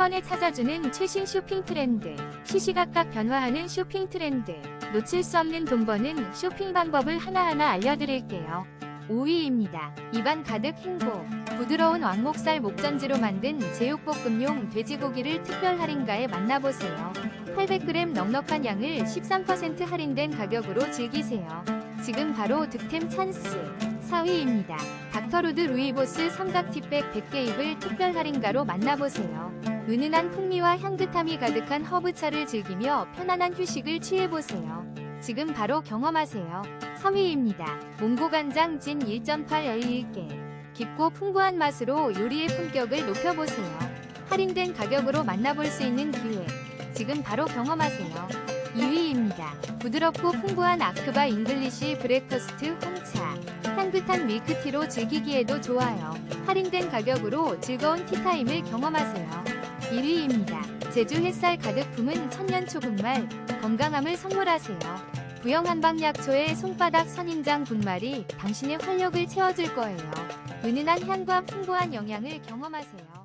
번에 찾아주는 최신 쇼핑 트렌드. 시시각각 변화하는 쇼핑 트렌드. 놓칠 수 없는 돈 버는 쇼핑 방법을 하나하나 알려드릴게요. 5위입니다. 입안 가득 행복. 부드러운 왕목살 목전지로 만든 제육볶음용 돼지고기를 특별 할인가에 만나보세요. 800g 넉넉한 양을 13% 할인된 가격으로 즐기세요. 지금 바로 득템 찬스. 4위입니다. 닥터루드 루이보스 삼각 티백 100개 입을 특별 할인가로 만나보세요. 은은한 풍미와 향긋함이 가득한 허브차를 즐기며 편안한 휴식을 취해보세요. 지금 바로 경험하세요. 3위입니다. 몽고간장 진 1.8열 1개. 깊고 풍부한 맛으로 요리의 품격을 높여보세요. 할인된 가격으로 만나볼 수 있는 기회. 지금 바로 경험하세요. 2위입니다. 부드럽고 풍부한 아크바 잉글리시 브렉퍼스트 홍차. 향긋한 밀크티로 즐기기에도 좋아요. 할인된 가격으로 즐거운 티타임을 경험하세요. 1위입니다. 제주 햇살 가득 품은 천년 초분말, 건강함을 선물하세요. 부영 한방약초의 손바닥 선인장 분말이 당신의 활력을 채워줄 거예요. 은은한 향과 풍부한 영양을 경험하세요.